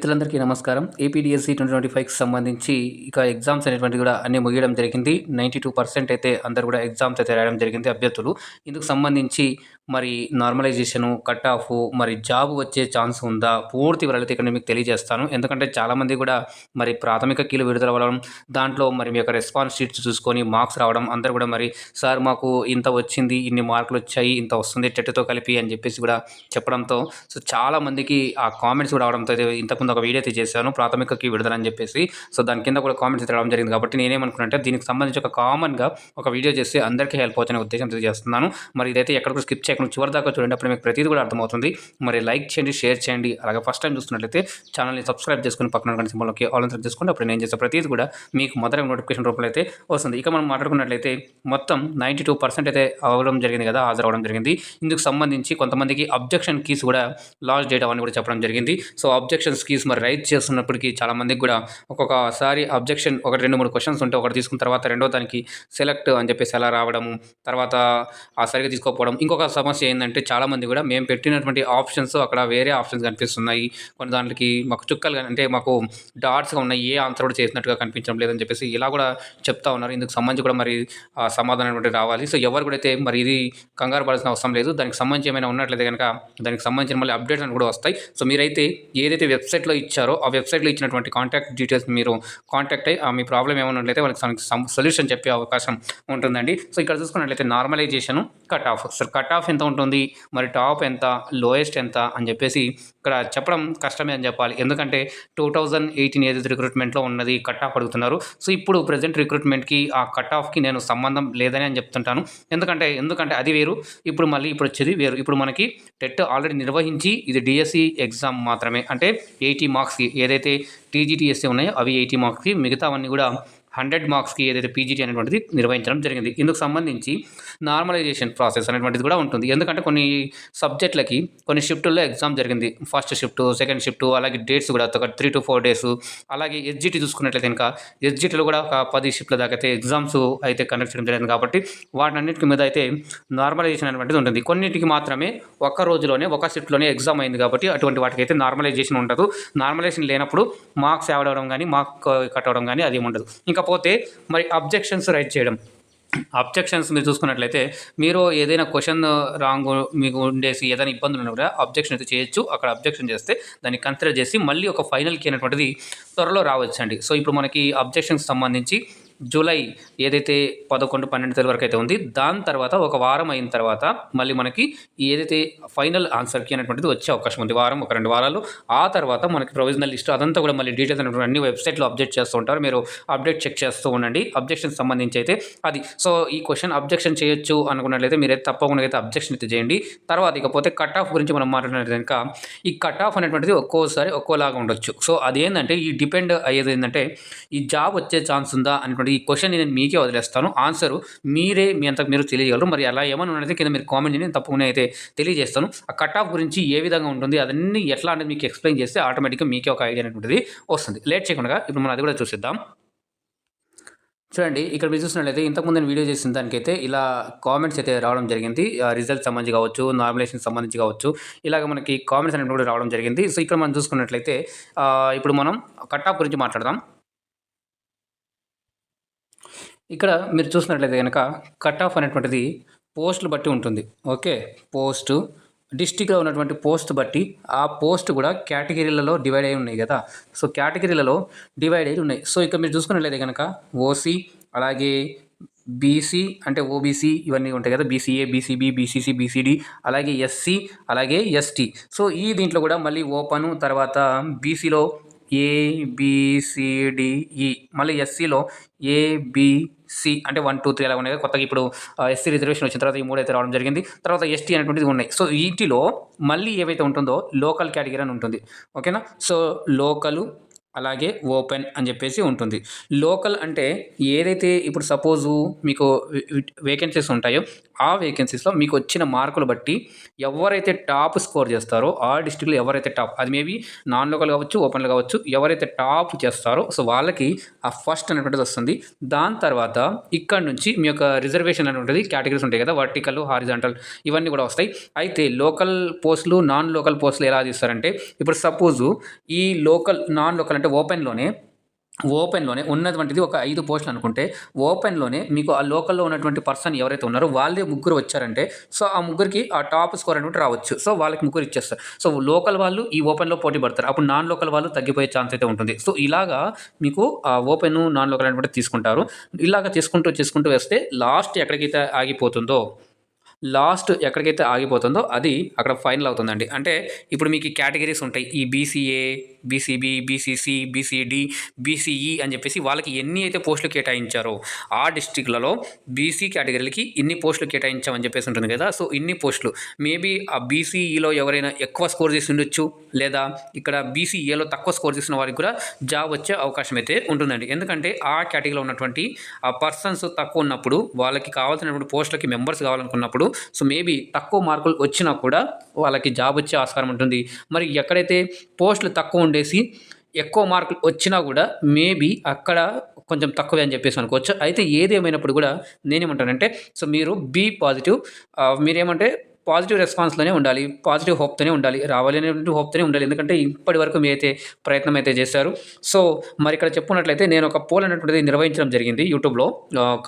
మిత్రులందరికీ నమస్కారం. APDSC twenty twenty ఫైవ్కి సంబంధించి ఇక ఎగ్జామ్స్ అనేటువంటి కూడా అన్ని ముగియడం జరిగింది. నైంటీ టూ పర్సెంట్ అయితే అందరు కూడా ఎగ్జామ్స్ అయితే రాయడం జరిగింది అభ్యర్థులు. ఇందుకు సంబంధించి మరి నార్మలైజేషను కట్ ఆఫ్ మరి జాబ్ వచ్చే ఛాన్స్ ఉందా? పూర్తి వివరాలు ఇక్కడ మీకు తెలియజేస్తాను. ఎందుకంటే చాలామంది కూడా మరి ప్రాథమిక కీలు విడుదల అవ్వడం దాంట్లో మరి మీ యొక్క రెస్పాన్స్ షీట్స్ చూసుకొని మార్క్స్ రావడం అందరూ కూడా మరి సార్ మాకు ఇంత వచ్చింది ఇన్ని మార్కులు వచ్చాయి ఇంత వస్తుంది టెట్తో కలిపి అని చెప్పేసి కూడా చెప్పడంతో సో చాలామందికి ఆ కామెంట్స్ కూడా రావడంతో ఇంతకుముందు ఒక వీడియో అయితే చేశాను ప్రాథమికకి విడుదల అని చెప్పేసి. సో దాని కింద కూడా కామెంట్స్ తెరవడం జరిగింది. కాబట్టి నేనేమనుకున్నానంటే దీనికి సంబంధించి ఒక కామన్గా ఒక వీడియో చేస్తే అందరికీ హెల్ప్ అవుతున్న ఉద్దేశంతో చేస్తున్నాను. మరి ఇదైతే ఎక్కడ స్కిప్ చేయకుండా చివరి దాకా చూడండి. అప్పుడు మీకు ప్రతిదీ కూడా అర్థమవుతుంది. మరి లైక్ చేయండి షేర్ చేయండి. అలాగే ఫస్ట్ టైం చూస్తున్నట్లయితే ఛానల్ని సబ్స్క్రైబ్ చేసుకుని పక్కన గంట సింబల్కి ఆల్ సెట్ చేసుకోండి. అప్పుడు నేను చేసే ప్రతిదీ కూడా మీకు మొదటి నోటిఫికేషన్ రూపంలో అయితే వస్తుంది. ఇక మనం మాట్లాడుకున్నట్లయితే మొత్తం నైంటీ టూ పర్సెంట్ అయితే అవ్వడం జరిగింది కదా హాజరవడం జరిగింది. ఇందుకు సంబంధించి కొంతమందికి అబ్జెక్షన్ కీస్ కూడా లాస్ట్ డేట్ అవన్నీ కూడా చెప్పడం జరిగింది. సో అబ్జెక్షన్స్ కీస్ మరి రైజ్ చేస్తున్నప్పటికీ చాలామందికి కూడా ఒక్కొక్కసారి అబ్జెక్షన్ ఒక రెండు మూడు క్వశ్చన్స్ ఉంటే ఒకటి తీసుకున్న తర్వాత రెండో దానికి సెలెక్ట్ అని చెప్పేసి ఎలా రావడము తర్వాత ఆ సరిగ్గా తీసుకోకపోవడం ఇంకొక సమస్య ఏంటంటే చాలామంది కూడా మేము పెట్టినటువంటి ఆప్షన్స్ అక్కడ వేరే ఆప్షన్స్ కనిపిస్తున్నాయి. కొన్ని దాంట్లోకి మాకు చుక్కలు అంటే మాకు డాట్స్గా ఉన్నాయి ఏ ఆన్సర్ కూడా చేసినట్టుగా కనిపించడం లేదని చెప్పేసి ఇలా కూడా చెప్తా ఉన్నారు. ఇందుకు సంబంధించి కూడా మరి సమాధానం అనేది రావాలి. సో ఎవరు కూడా అయితే మరి ఇది కంగారు పడాల్సిన అవసరం లేదు. దానికి సంబంధించి ఏమైనా ఉన్నట్లయితే కనుక దానికి సంబంధించిన మళ్ళీ అప్డేట్స్ అని కూడా వస్తాయి. సో మీరైతే ఏదైతే వెబ్సైట్లో ఇచ్చారో ఆ వెబ్సైట్లో ఇచ్చినటువంటి కాంటాక్ట్ డీటెయిల్స్ మీరు కాంటాక్ట్ అయ్యి మీ ప్రాబ్లం ఏమైనా వాళ్ళకి సొల్యూషన్ చెప్పే అవకాశం ఉంటుందండి. సో ఇక్కడ చూసుకున్నట్లయితే normalisation cut off so cut off ఎంత ఉంటుంది? మరి టాప్ ఎంత? లోయెస్ట్ ఎంత? అని చెప్పేసి ఇక్కడ చెప్పడం కష్టమే అని చెప్పాలి. ఎందుకంటే టూ థౌజండ్ ఎయిటీన్ ఏదైతే రిక్రూట్మెంట్లో ఉన్నది కట్ ఆఫ్ అడుగుతున్నారు. సో ఇప్పుడు ప్రజెంట్ రిక్రూట్మెంట్కి ఆ కట్ ఆఫ్కి నేను సంబంధం లేదని అని చెప్తుంటాను. ఎందుకంటే ఎందుకంటే అది వేరు. ఇప్పుడు మళ్ళీ ఇప్పుడు వచ్చేది వేరు. ఇప్పుడు మనకి టెట్ ఆల్రెడీ నిర్వహించి ఇది డిఎస్సి ఎగ్జామ్ మాత్రమే. అంటే ఎయిటీ మార్క్స్కి ఏదైతే టీజీటీఎస్సీ ఉన్నాయో అవి ఎయిటీ మార్క్స్కి మిగతావన్నీ కూడా హండ్రెడ్ మార్క్స్కి ఏదైతే పీజీటీ అనేటువంటిది నిర్వహించడం జరిగింది. ఇందుకు సంబంధించి నార్మలైజేషన్ ప్రాసెస్ అనేటువంటిది కూడా ఉంటుంది. ఎందుకంటే కొన్ని సబ్జెక్టులకి కొన్ని షిఫ్టుల్లో ఎగ్జామ్ జరిగింది. ఫస్ట్ షిఫ్ట్ సెకండ్ షిఫ్ట్ అలాగే డేట్స్ కూడా ఒక త్రీ టు ఫోర్ డేస్ అలాగే ఎస్జిటి చూసుకున్నట్లయితే ఇంకా ఎస్జిటిలో కూడా ఒక పది షిఫ్ట్ల దాకా అయితే ఎగ్జామ్స్ అయితే కండక్ట్ చేయడం జరిగింది కాబట్టి వాటన్నిటికి మీద అయితే నార్మలైజేషన్ అనేటువంటిది ఉంటుంది. కొన్నిటికి మాత్రమే ఒక్క రోజులోనే ఒక షిఫ్ట్లోనే ఎగ్జామ్ అయింది కాబట్టి అటువంటి వాటికి అయితే నార్మలైజేషన్ ఉండదు. నార్మలైజేషన్ లేనప్పుడు మార్క్స్ యాడ్ అవ్వడం కానీ మార్క్ కట్ కానీ అది ఉండదు ఇంకా ఇంకపోతే మరి అబ్జెక్షన్స్ రైట్ చేయడం. అబ్జెక్షన్స్ మీరు చూసుకున్నట్లయితే మీరు ఏదైనా క్వశ్చన్ రాంగ్ మీకు ఉండేసి ఏదైనా ఇబ్బందులు ఉన్నా కూడా అబ్జెక్షన్ అయితే చేయొచ్చు. అక్కడ అబ్జెక్షన్ చేస్తే దాన్ని కన్సిడర్ చేసి మళ్ళీ ఒక ఫైనల్కి అయినటువంటిది త్వరలో రావచ్చండి. సో ఇప్పుడు మనకి అబ్జెక్షన్స్ సంబంధించి జూలై ఏదైతే పదకొండు పన్నెండు తేదీ వరకు అయితే ఉంది దాని తర్వాత ఒక వారం అయిన తర్వాత మళ్ళీ మనకి ఏదైతే ఫైనల్ ఆన్సర్కి అనేటువంటిది వచ్చే అవకాశం ఉంది. వారం ఒక రెండు వారాలు. ఆ తర్వాత మనకి ప్రొవిజనల్ లిస్ట్ అదంతా కూడా మళ్ళీ డీటెయిల్స్ అనేటువంటి అన్ని వెబ్సైట్లో అప్డేట్ చేస్తూ ఉంటారు. మీరు అప్డేట్ చెక్ చేస్తూ ఉండండి. అబ్జెక్షన్ సంబంధించి అయితే అది. సో ఈ క్వశ్చన్ అబ్జెక్షన్ చేయొచ్చు అనుకున్నట్లయితే మీరైతే తప్పకుండా అయితే అబ్జెక్షన్ అయితే చేయండి. తర్వాత ఇకపోతే కట్ ఆఫ్ గురించి మనం మాట్లాడినట్టు కనుక ఈ కట్ ఆఫ్ అనేటువంటిది ఒక్కోసారి ఒక్కోలాగా ఉండొచ్చు. సో అదేంటంటే ఈ డిపెండ్ అయ్యేది ఏంటంటే ఈ జాబ్ వచ్చే ఛాన్స్ ఉందా అనేటువంటి ఈ క్వశ్చన్ నేను మీకే వదిలేస్తాను. ఆన్సర్ మీరే మీ అంతకు మీరు తెలియగలరు. మరి అలా ఏమైనా ఉన్నది కింద మీరు కామెంట్ చేయండి నేను తప్పకుండా అయితే తెలియజేస్తాను. ఆ కట్ ఆఫ్ గురించి ఏ విధంగా ఉంటుంది అదన్నీ ఎట్లా అనేది మీకు ఎక్స్ప్లెయిన్ చేస్తే ఆటోమేటిక్గా మీకే ఒక ఐడియా అనేటువంటిది వస్తుంది. లేట్ చేయకుండా ఇప్పుడు మనం అది కూడా చూసిద్దాం. చూడండి ఇక్కడ మీరు చూసినట్లయితే ఇంతకుముందు నేను వీడియో చేసిన దానికైతే ఇలా కామెంట్స్ అయితే రావడం జరిగింది. రిజల్ట్ సంబంధించి కావచ్చు నామినేషన్ సంబంధించి కావచ్చు ఇలాగ మనకి కామెంట్స్ అనేవి కూడా రావడం జరిగింది. సో ఇక్కడ మనం చూసుకున్నట్లయితే ఇప్పుడు మనం కట్ ఆఫ్ గురించి మాట్లాడదాం. ఇక్కడ మీరు చూసినట్లయితే కనుక కట్ ఆఫ్ అనేటువంటిది పోస్టులు బట్టి ఉంటుంది. ఓకే పోస్టు డిస్టిక్లో ఉన్నటువంటి పోస్ట్ బట్టి ఆ పోస్ట్ కూడా కేటగిరీలలో డివైడ్ అయి ఉన్నాయి కదా. సో కేటగిరీలలో డివైడ్ అయి ఉన్నాయి. సో ఇక్కడ మీరు చూసుకున్నట్లయితే కనుక ఓసీ అలాగే బీసీ అంటే ఓబీసీ ఇవన్నీ ఉంటాయి కదా. బీసీఏ బీసీబీ బీసీసీ బీసీడీ అలాగే ఎస్సీ అలాగే ఎస్టీ సో ఈ దీంట్లో కూడా మళ్ళీ ఓపెన్ తర్వాత బీసీలో A B C D E e, మళ్ళీ ఎస్సీలో సి అంటే వన్ టూ త్రీ అలా ఉన్నాయి. కదా. కొత్తగా ఇప్పుడు ఎస్సీ రిజర్వేషన్ వచ్చిన తర్వాత ఈ మూడు అయితే రావడం జరిగింది. తర్వాత ఎస్టీ అనేటువంటిది ఉన్నాయి. సో వీటిలో మళ్ళీ ఏవైతే ఉంటుందో లోకల్ కేటగిరీ అని ఉంటుంది. ఓకేనా? సో లోకలు అలాగే ఓపెన్ అని చెప్పేసి ఉంటుంది. లోకల్ అంటే ఏదైతే ఇప్పుడు సపోజు మీకు వేకెన్సీస్ ఉంటాయో ఆ వేకెన్సీస్లో మీకు వచ్చిన మార్కులు బట్టి ఎవరైతే టాప్ స్కోర్ చేస్తారో ఆ డిస్టిక్లో ఎవరైతే టాప్ అది మేబీ నాన్ లోకల్ కావచ్చు ఓపెన్లో కావచ్చు ఎవరైతే టాప్ చేస్తారో సో వాళ్ళకి ఆ ఫస్ట్ అనేటువంటిది వస్తుంది. దాని తర్వాత ఇక్కడ నుంచి మీ యొక్క రిజర్వేషన్ అనేటువంటిది కేటగిరీస్ ఉంటాయి కదా వర్టికల్ హారిజాంటల్ ఇవన్నీ కూడా వస్తాయి. అయితే లోకల్ పోస్టులు నాన్ లోకల్ పోస్టులు ఎలా తీస్తారంటే ఇప్పుడు సపోజు ఈ లోకల్ నాన్ లోకల్ అంటే ఓపెన్లోనే ఓపెన్లోనే ఉన్నటువంటిది ఒక ఐదు పోస్టులు అనుకుంటే ఓపెన్లోనే మీకు ఆ లోకల్లో ఉన్నటువంటి పర్సన్ ఎవరైతే ఉన్నారో వాళ్ళే ముగ్గురు వచ్చారంటే సో ఆ ముగ్గురికి ఆ టాప్ స్కోర్ అనేటువంటి రావచ్చు. సో వాళ్ళకి ముగ్గురు ఇచ్చేస్తారు. సో లోకల్ వాళ్ళు ఈ ఓపెన్లో పోటీ పడతారు. అప్పుడు నాన్ లోకల్ వాళ్ళు తగ్గిపోయే ఛాన్స్ అయితే ఉంటుంది. సో ఇలాగా మీకు ఆ ఓపెన్ నాన్ లోకల్ అనేటువంటి తీసుకుంటారు. ఇలాగ తీసుకుంటూ చేసుకుంటూ వస్తే లాస్ట్ ఎక్కడికైతే ఆగిపోతుందో లాస్ట్ ఎక్కడికైతే ఆగిపోతుందో అది అక్కడ ఫైనల్ అవుతుందండి. అంటే ఇప్పుడు మీకు కేటగిరీస్ ఉంటాయి. ఈ BCA BCB BCC BCD BCE అని చెప్పేసి వాళ్ళకి ఎన్ని అయితే పోస్టులు కేటాయించారో ఆ డిస్టిక్లలో బీసీ కేటగిరీలకి ఇన్ని పోస్టులు కేటాయించామని చెప్పేసి ఉంటుంది కదా. సో ఇన్ని పోస్టులు. మేబీ ఆ బీసీఈలో ఎవరైనా ఎక్కువ స్కోర్ చేసి ఉండొచ్చు లేదా ఇక్కడ బీసీఏలో తక్కువ స్కోర్ చేసిన వారికి కూడా జాబ్ వచ్చే అవకాశం అయితే ఉంటుందండి. ఎందుకంటే ఆ కేటగిరీలో ఉన్నటువంటి ఆ పర్సన్స్ తక్కువ ఉన్నప్పుడు వాళ్ళకి కావాల్సినటువంటి పోస్టులకి మెంబర్స్ కావాలనుకున్నప్పుడు సో మేబీ తక్కువ మార్కులు వచ్చినా కూడా వాళ్ళకి జాబ్ వచ్చే ఆస్కారం ఉంటుంది. మరి ఎక్కడైతే పోస్టులు తక్కువ ఉండేసి ఎక్కువ మార్కులు వచ్చినా కూడా మేబీ అక్కడ కొంచెం తక్కువే అని చెప్పేసి అనుకోవచ్చు. అయితే ఏదేమైనప్పుడు కూడా నేనేమంటానంటే సో మీరు బీ పాజిటివ్ మీరేమంటే పాజిటివ్ రెస్పాన్స్లోనే ఉండాలి పాజిటివ్ హోప్తోనే ఉండాలి రావాలి అనేటువంటి హోప్తోనే ఉండాలి. ఎందుకంటే ఇప్పటి వరకు మీ అయితే ప్రయత్నం అయితే చేశారు. సో మరి ఇక్కడ చెప్పుకున్నట్లయితే నేను ఒక పోల్ అనేటువంటిది నిర్వహించడం జరిగింది యూట్యూబ్లో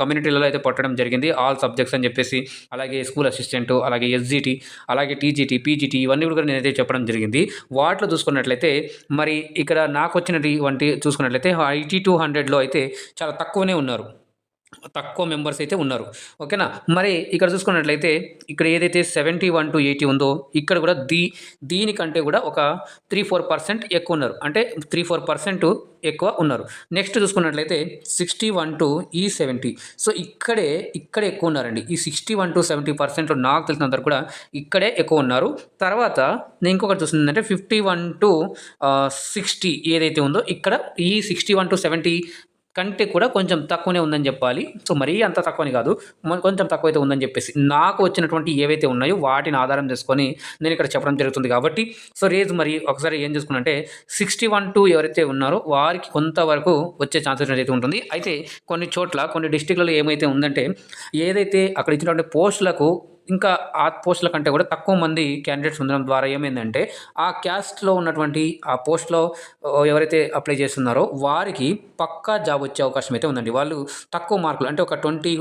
కమ్యూనిటీలలో అయితే పట్టడం జరిగింది. ఆల్ సబ్జెక్ట్స్ అని చెప్పేసి అలాగే స్కూల్ అసిస్టెంట్ అలాగే ఎస్జిటి అలాగే టీజీటీ పీజీటీ ఇవన్నీ కూడా నేనైతే చెప్పడం జరిగింది. వాటిలో చూసుకున్నట్లయితే మరి ఇక్కడ నాకు వచ్చినటువంటి చూసుకున్నట్లయితే ఐటీ టూ హండ్రెడ్లో అయితే చాలా తక్కువనే ఉన్నారు. తక్కువ మెంబర్స్ అయితే ఉన్నారు. ఓకేనా మరి ఇక్కడ చూసుకున్నట్లయితే ఇక్కడ ఏదైతే సెవెంటీ వన్ టు ఎయిటీ ఉందో ఇక్కడ కూడా దీ దీనికంటే కూడా ఒక త్రీ ఫోర్ పర్సెంట్ ఎక్కువ ఉన్నారు. అంటే త్రీ ఫోర్ పర్సెంట్ ఎక్కువ ఉన్నారు. నెక్స్ట్ చూసుకున్నట్లయితే సిక్స్టీ వన్ టు ఈ సెవెంటీ సో ఇక్కడే ఇక్కడే ఎక్కువ ఉన్నారండి. ఈ సిక్స్టీ వన్ టు సెవెంటీ పర్సెంట్లో నాకు తెలిసినంత కూడా ఇక్కడే ఎక్కువ ఉన్నారు. తర్వాత నేను ఇంకొకటి చూస్తుందంటే ఫిఫ్టీ వన్ టు సిక్స్టీ ఏదైతే ఉందో ఇక్కడ ఈ సిక్స్టీ వన్ టు సెవెంటీ కంటే కూడా కొంచెం తక్కువనే ఉందని చెప్పాలి. సో మరీ అంత తక్కువని కాదు. కొంచెం తక్కువ అయితే ఉందని చెప్పేసి. నాకు వచ్చినటువంటి ఏవైతే ఉన్నాయో వాటిని ఆధారం చేసుకొని నేను ఇక్కడ చెప్పడం జరుగుతుంది కాబట్టి. సో రేజ్ మరి ఒకసారి ఏం చేసుకున్నంటే సిక్స్టీ వన్ టూ ఎవరైతే ఉన్నారో వారికి కొంతవరకు వచ్చే ఛాన్సెస్ అయితే ఉంటుంది. అయితే కొన్ని చోట్ల కొన్ని డిస్టిక్లలో ఏమైతే ఉందంటే ఏదైతే అక్కడ ఇచ్చినటువంటి పోస్టులకు ఇంకా ఆ పోస్టుల కంటే కూడా తక్కువ మంది క్యాండిడేట్స్ ఉండడం ద్వారా ఏమైందంటే ఆ క్యాస్ట్లో ఉన్నటువంటి ఆ పోస్ట్లో ఎవరైతే అప్లై చేస్తున్నారో వారికి పక్కా జాబ్ వచ్చే అవకాశం అయితే ఉందండి. వాళ్ళు తక్కువ మార్కులు అంటే ఒక ట్వంటీ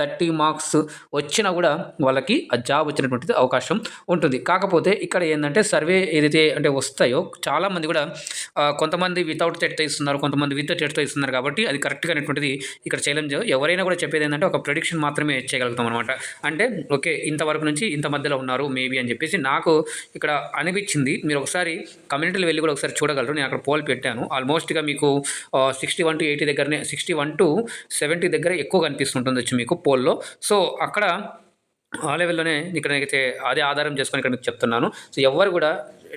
థర్టీ మార్క్స్ వచ్చినా కూడా వాళ్ళకి ఆ జాబ్ వచ్చినటువంటిది అవకాశం ఉంటుంది. కాకపోతే ఇక్కడ ఏంటంటే సర్వే ఏదైతే అంటే వస్తాయో చాలామంది కూడా కొంతమంది వితౌట్ టెట్తో ఇస్తున్నారు కొంతమంది విత్ టెట్తో ఇస్తున్నారు కాబట్టి అది కరెక్ట్గా అనేటువంటిది ఇక్కడ చేయలేం. ఎవరైనా కూడా చెప్పేది ఏంటంటే ఒక ప్రొడిక్షన్ మాత్రమే చేయగలుగుతాం అనమాట అంటే ఓకే ఇంతవరకు నుంచి ఇంత మధ్యలో ఉన్నారు మేబీ అని చెప్పేసి నాకు ఇక్కడ అనిపించింది. మీరు ఒకసారి కమ్యూనిటీలో వెళ్ళి కూడా ఒకసారి చూడగలరు. నేను అక్కడ పోల్ పెట్టాను. ఆల్మోస్ట్గా మీకు సిక్స్టీ వన్ టు ఎయిటీ దగ్గరనే సిక్స్టీ వన్ టు సెవెంటీ దగ్గర ఎక్కువ కనిపిస్తుంటుంది వచ్చి మీకు పోల్లో. సో అక్కడ ఆ లెవెల్లోనే ఇక్కడ అయితే అదే ఆధారం చేసుకొని ఇక్కడ మీకు చెప్తున్నాను. సో ఎవరు కూడా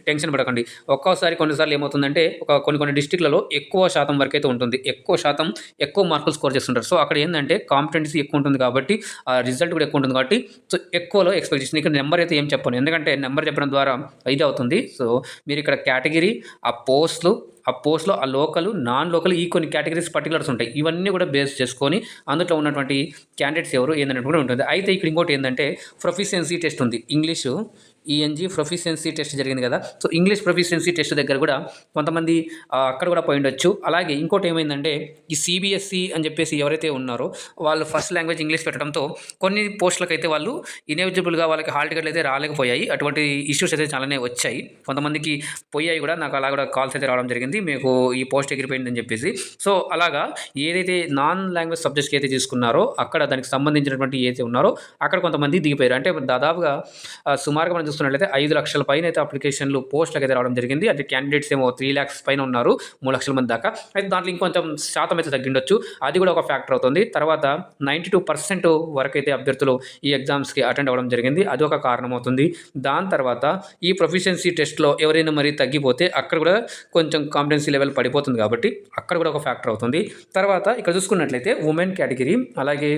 టెన్షన్ పడకండి. ఒక్కోసారి కొన్నిసార్లు ఏమవుతుందంటే ఒక కొన్ని కొన్ని డిస్టిక్లలో ఎక్కువ శాతం వరకు అయితే ఉంటుంది. ఎక్కువ శాతం ఎక్కువ మార్కులు స్కోర్ చేస్తుంటారు. సో అక్కడ ఏంటంటే కాంపిటెన్సీ ఎక్కువ ఉంటుంది కాబట్టి ఆ రిజల్ట్ కూడా ఎక్కువ ఉంటుంది కాబట్టి సో ఎక్కువలో ఎక్స్పెక్ట్ చేసింది ఇక్కడ నెంబర్ అయితే ఏం చెప్పను. ఎందుకంటే నెంబర్ చెప్పడం ద్వారా ఇది అవుతుంది. సో మీరు ఇక్కడ కేటగిరీ ఆ పోస్టులు ఆ పోస్ట్లో ఆ లోకల్ నాన్ లోకల్ ఈ కొన్ని కేటగిరీస్ పర్టికులర్స్ ఉంటాయి. ఇవన్నీ కూడా బేస్ చేసుకొని అందులో ఉన్నటువంటి క్యాండిడేట్స్ ఎవరు ఏందన్నట్టు కూడా ఉంటుంది. అయితే ఇక్కడ ఇంకోటి ఏంటంటే ప్రొఫిషియన్సీ టెస్ట్ ఉంది. ఇంగ్లీషు ఈఎన్జీ ప్రొఫిషియన్సీ టెస్ట్ జరిగింది కదా. సో ఇంగ్లీష్ ప్రొఫిషియన్సీ టెస్ట్ దగ్గర కూడా కొంతమంది అక్కడ కూడా పోయి ఉండొచ్చు. అలాగే ఇంకోటి ఏమైందంటే ఈ సిబిఎస్ఈ అని చెప్పేసి ఎవరైతే ఉన్నారో వాళ్ళు ఫస్ట్ లాంగ్వేజ్ ఇంగ్లీష్ పెట్టడంతో కొన్ని పోస్టులకు అయితే వాళ్ళు ఇన్ఎలిజిబుల్గా వాళ్ళకి హాల్ టికెట్లు అయితే రాలేకపోయాయి. అటువంటి ఇష్యూస్ అయితే చాలానే వచ్చాయి. కొంతమందికి పోయాయి కూడా. నాకు అలా కూడా కాల్స్ అయితే రావడం జరిగింది. మీకు ఈ పోస్ట్ ఎగిరిపోయిందని చెప్పేసి. సో అలాగా ఏదైతే నాన్ లాంగ్వేజ్ సబ్జెక్ట్స్కి అయితే తీసుకున్నారో అక్కడ దానికి సంబంధించినటువంటి ఏదైతే ఉన్నారో అక్కడ కొంతమంది దిగిపోయారు. అంటే దాదాపుగా సుమారుగా మనం చూస్తున్నట్లయితే ఐదు లక్షల పైన అయితే అప్లికేషన్లు పోస్టులకు అయితే రావడం జరిగింది. అంటే క్యాండిడేట్స్ ఏమో త్రీ ల్యాక్స్ పైన ఉన్నారు మూడు లక్షల మంది దాకా. అయితే దాంట్లో ఇంకొంచెం శాతం అయితే తగ్గిండొచ్చు. అది కూడా ఒక ఫ్యాక్టర్ అవుతుంది. తర్వాత నైంటీ టూ పర్సెంట్ వరకు అయితే అభ్యర్థులు ఈ ఎగ్జామ్స్కి అటెండ్ అవ్వడం జరిగింది. అది ఒక కారణం అవుతుంది దాని తర్వాత ఈ ప్రొఫిషియన్సీ టెస్ట్లో ఎవరైనా మరి తగ్గిపోతే అక్కడ కూడా కొంచెం కాంపిటెన్సీ లెవెల్ పడిపోతుంది కాబట్టి అక్కడ కూడా ఒక ఫ్యాక్టర్ అవుతుంది. తర్వాత ఇక్కడ చూసుకున్నట్లయితే ఉమెన్ కేటగిరీ అలాగే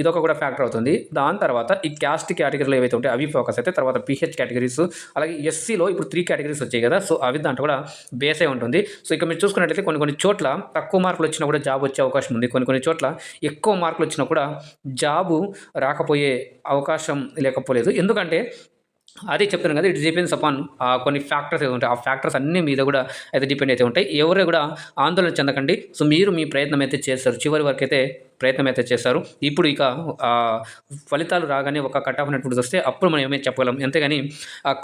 ఇదొక కూడా ఫ్యాక్టర్ అవుతుంది. దాని తర్వాత ఈ క్యాస్ట్ కేటగిరీలో ఏవైతే ఉంటాయో అవి ఫోకస్ అయితే తర్వాత పిహెచ్ కేటగిరీస్ అలాగే ఎస్సీలో ఇప్పుడు త్రీ కేటగిరీస్ వచ్చాయి కదా. సో అవి దాంట్లో కూడా బేస్ అయి ఉంటుంది. సో ఇక మీరు చూసుకున్నట్లయితే కొన్ని కొన్ని చోట్ల తక్కువ మార్కులు వచ్చినా కూడా జాబ్ వచ్చే అవకాశం ఉంది. కొన్ని కొన్ని చోట్ల ఎక్కువ మార్కులు వచ్చినా కూడా జాబు రాకపోయే అవకాశం లేకపోలేదు. ఎందుకంటే అదే చెప్తున్నాను కదా ఇట్ డిపెండ్స్ అపాన్ కొన్ని ఫ్యాక్టర్స్ అయితే ఉంటాయి. ఆ ఫ్యాక్టర్స్ అన్ని మీద కూడా అయితే డిపెండ్ అయితే ఉంటాయి. ఎవరు కూడా ఆందోళన చెందకండి. సో మీరు మీ ప్రయత్నం అయితే చేస్తారు. చివరి వరకు అయితే ప్రయత్నం అయితే చేశారు ఇప్పుడు ఇక ఫలితాలు రాగానే ఒక కట్ ఆఫ్ అనేటువంటిది వస్తే అప్పుడు మనం ఏమైనా చెప్పగలం? అంతేగాని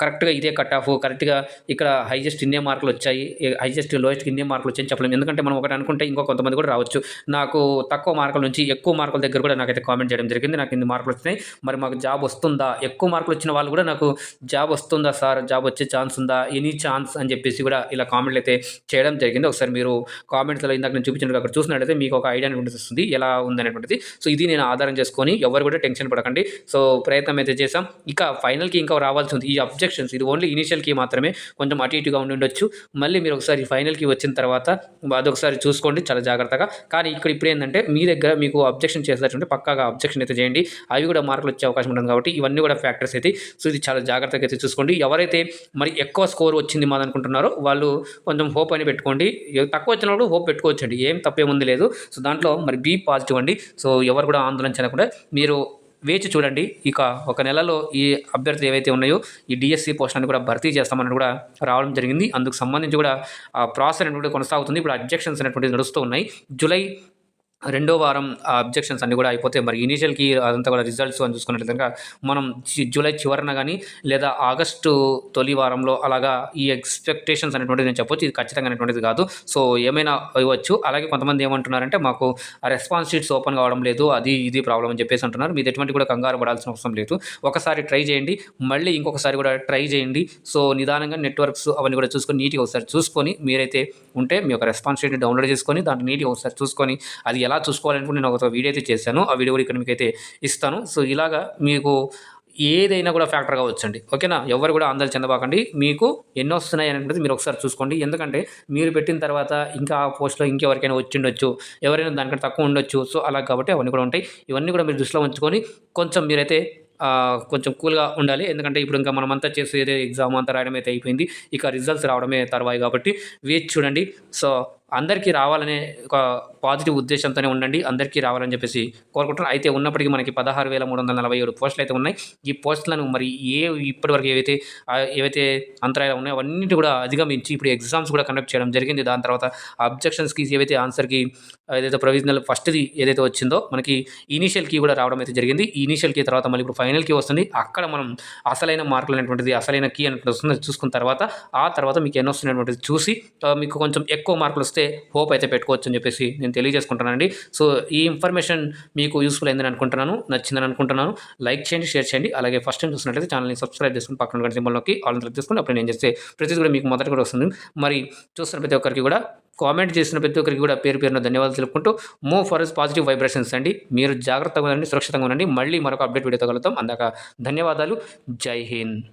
కరెక్ట్గా ఇదే కట్ ఆఫ్ కరెక్ట్గా ఇక్కడ హైయెస్ట్ ఇన్నే మార్కులు వచ్చాయి హైయెస్ట్ లోయెస్ట్ ఇన్నే మార్కులు వచ్చాయని చెప్పలేము ఎందుకంటే మనం ఒకటి అనుకుంటే ఇంకో కొంతమంది కూడా రావచ్చు. నాకు తక్కువ మార్కుల నుంచి ఎక్కువ మార్కుల దగ్గర కూడా నాకైతే కామెంట్ చేయడం జరిగింది. నాకు ఇన్ని మార్కులు వచ్చినాయి. మరి మాకు జాబ్ వస్తుందా? ఎక్కువ మార్కులు వచ్చిన వాళ్ళు కూడా నాకు జాబ్ వస్తుందా సార్? జాబ్ వచ్చే ఛాన్స్ ఉందా? ఎనీ ఛాన్స్ అని చెప్పేసి కూడా ఇలా కామెంట్లు అయితే చేయడం జరిగింది. ఒకసారి మీరు కామెంట్స్లో ఇందాక నేను చూపించినట్టు అక్కడ చూసినట్లయితే మీకు ఒక ఐడియా అనేది వస్తుంది. ఎలా ఉందనేటువంటిది. సో ఇది నేను ఆధారం చేసుకొని ఎవరు కూడా టెన్షన్ పడకండి. సో ప్రయత్నం అయితే చేసాం ఇక ఫైనల్కి ఇంకా రావాల్సి ఉంది ఈ అబ్జెక్షన్స్. ఇది ఓన్లీ ఇనిషియల్కి మాత్రమే. కొంచెం అటు ఇటుగా ఉండి ఉండొచ్చు. మళ్ళీ మీరు ఒకసారి ఫైనల్కి వచ్చిన తర్వాత అదొకసారి చూసుకోండి చాలా జాగ్రత్తగా. కానీ ఇక్కడ ఇప్పుడు ఏంటంటే మీ దగ్గర మీకు అబ్జెక్షన్ చేసేటటువంటి పక్కాగా అబ్జెక్షన్ అయితే చేయండి. అవి కూడా మార్కులు వచ్చే అవకాశం ఉంటుంది కాబట్టి ఇవన్నీ కూడా ఫ్యాక్టర్స్ అయితే. సో ఇది చాలా జాగ్రత్తగా అయితే చూసుకోండి. ఎవరైతే మరి ఎక్కువ స్కోర్ వచ్చింది మాది అనుకుంటున్నారో వాళ్ళు కొంచెం హోప్ అని పెట్టుకోండి. తక్కువ వచ్చినప్పుడు హోప్ పెట్టుకోవచ్చండి. ఏం తప్పేముంది లేదు. సో దాంట్లో మరి బీ పాజిటివ్ ఇవ్వండి సో ఎవరు కూడా ఆందోళన చెందకుండా మీరు వేచి చూడండి. ఇక ఒక నెలలో ఈ అభ్యర్థులు ఏవైతే ఉన్నాయో ఈ డిఎస్సి పోస్టులను కూడా భర్తీ చేస్తామని కూడా రావడం జరిగింది. అందుకు సంబంధించి కూడా ఆ ప్రాసెస్ అనేటువంటి కొనసాగుతుంది. ఇప్పుడు అబ్జెక్షన్స్ అనేటువంటివి నడుస్తూ ఉన్నాయి. జూలై రెండో వారం ఆ అబ్జెక్షన్స్ అన్ని కూడా అయిపోతే మరి ఇనీషియల్కి అదంతా కూడా రిజల్ట్స్ అని చూసుకున్నట్లయితే మనం జూలై చివరన కానీ లేదా ఆగస్టు తొలి వారంలో అలాగా ఈ ఎక్స్పెక్టేషన్స్ అనేటువంటిది నేను చెప్పొచ్చు. ఇది ఖచ్చితంగా అనేటువంటిది కాదు. సో ఏమైనా ఇవ్వచ్చు అలాగే కొంతమంది ఏమంటున్నారంటే మాకు రెస్పాన్స్ షీట్స్ ఓపెన్ కావడం లేదు. అది ఇది ప్రాబ్లం అని చెప్పేసి అంటున్నారు. మీరు ఎటువంటి కూడా కంగారు పడాల్సిన అవసరం లేదు. ఒకసారి ట్రై చేయండి. మళ్ళీ ఇంకొకసారి కూడా ట్రై చేయండి. సో నిదానంగా నెట్వర్క్స్ అవన్నీ కూడా చూసుకొని నీట్గా ఒకసారి చూసుకొని మీరైతే ఉంటే మీ యొక్క రెస్పాన్స్ షీట్ని డౌన్లోడ్ చేసుకొని దాన్ని నీట్గా ఒకసారి చూసుకొని అది ఎలా చూసుకోవాలనుకుంటే నేను ఒక వీడియో అయితే చేశాను. ఆ వీడియో కూడా ఇక్కడ మీకు అయితే ఇస్తాను. సో ఇలాగా మీకు ఏదైనా కూడా ఫ్యాక్టర్ కావచ్చండి. ఓకేనా? ఎవరు కూడా ఆందోళన చెందబాకండి. మీకు ఎన్ని వస్తున్నాయి అనేది మీరు ఒకసారి చూసుకోండి. ఎందుకంటే మీరు పెట్టిన తర్వాత ఇంకా ఆ పోస్ట్లో ఇంకెవరికైనా వచ్చిండొచ్చు ఎవరైనా దానికంటే తక్కువ ఉండొచ్చు. సో అలా కాబట్టి అవన్నీ కూడా ఉంటాయి. ఇవన్నీ కూడా మీరు దృష్టిలో ఉంచుకొని కొంచెం మీరైతే కొంచెం కూల్గా ఉండాలి. ఎందుకంటే ఇప్పుడు ఇంకా మనమంతా చేసేది ఎగ్జామ్ అంతా రాయడం అయితే అయిపోయింది. ఇక రిజల్ట్స్ రావడమే తర్వాయి కాబట్టి వేచి చూడండి. సో అందరికీ రావాలనే ఒక పాజిటివ్ ఉద్దేశంతోనే ఉండండి అందరికీ రావాలని చెప్పేసి కోరుకుంటున్నాను. అయితే ఉన్నప్పటికీ మనకి పదహారు వేల మూడు వందల నలభై ఏడు పోస్టులు అయితే ఉన్నాయి. ఈ పోస్టులను మరి ఏ ఇప్పటివరకు ఏవైతే ఏవైతే అంతరాయాలు ఉన్నాయో అవన్నిటి కూడా అధిగమించి ఇప్పుడు ఎగ్జామ్స్ కూడా కండక్ట్ చేయడం జరిగింది. దాని తర్వాత అబ్జెక్షన్స్కి ఏవైతే ఆన్సర్కి ఏదైతే ప్రొవిజనల్ ఫస్ట్ది ఏదైతే వచ్చిందో మనకి ఇనీషియల్కి కూడా రావడం అయితే జరిగింది. ఈ ఇనీషియల్ కీ తర్వాత మళ్ళీ ఇప్పుడు ఫైనల్ కీ వస్తుంది. అక్కడ మనం అసలైన మార్కులు అనేటువంటిది అసలైన కీ అనేటువంటి వస్తుంది. చూసుకున్న తర్వాత ఆ తర్వాత మీకు ఎన్ని వస్తున్నటువంటిది చూసి మీకు కొంచెం ఎక్కువ మార్కులు వస్తాయి వస్తే హోప్ అయితే పెట్టుకోవచ్చు అని చెప్పేసి నేను తెలియజేసుకుంటానండి సో ఈ ఇన్ఫర్మేషన్ మీకు యూస్ఫుల్ అయిందని అనుకుంటున్నాను నచ్చిందని అనుకుంటున్నాను. లైక్ చేయండి షేర్ చేయండి. అలాగే ఫస్ట్ టైం చూసినట్లయితే ఛానల్ని సబ్స్క్రైబ్ చేసుకుని పక్కన గంట సింబల్లోకి ఆల్ క్లిక్ చేసుకుని అప్పుడు నేను చేస్తే ప్రతిదీ కూడా మీకు మొదటి కూడా వస్తుంది. మరి చూస్తున్న ప్రతి ఒక్కరికి కూడా కామెంట్ చేసిన ప్రతి ఒక్కరికి కూడా పేరు పేరున ధన్యవాదాలు తెలుపుకుంటూ మూవ్ ఫర్ పాజిటివ్ వైబ్రేషన్స్ అండి. మీరు జాగ్రత్తగా ఉండండి సురక్షితంగా ఉండండి. మళ్ళీ మరొక అప్డేట్ వీడియోతో కలుగుతాం అందాక ధన్యవాదాలు. జై హింద్.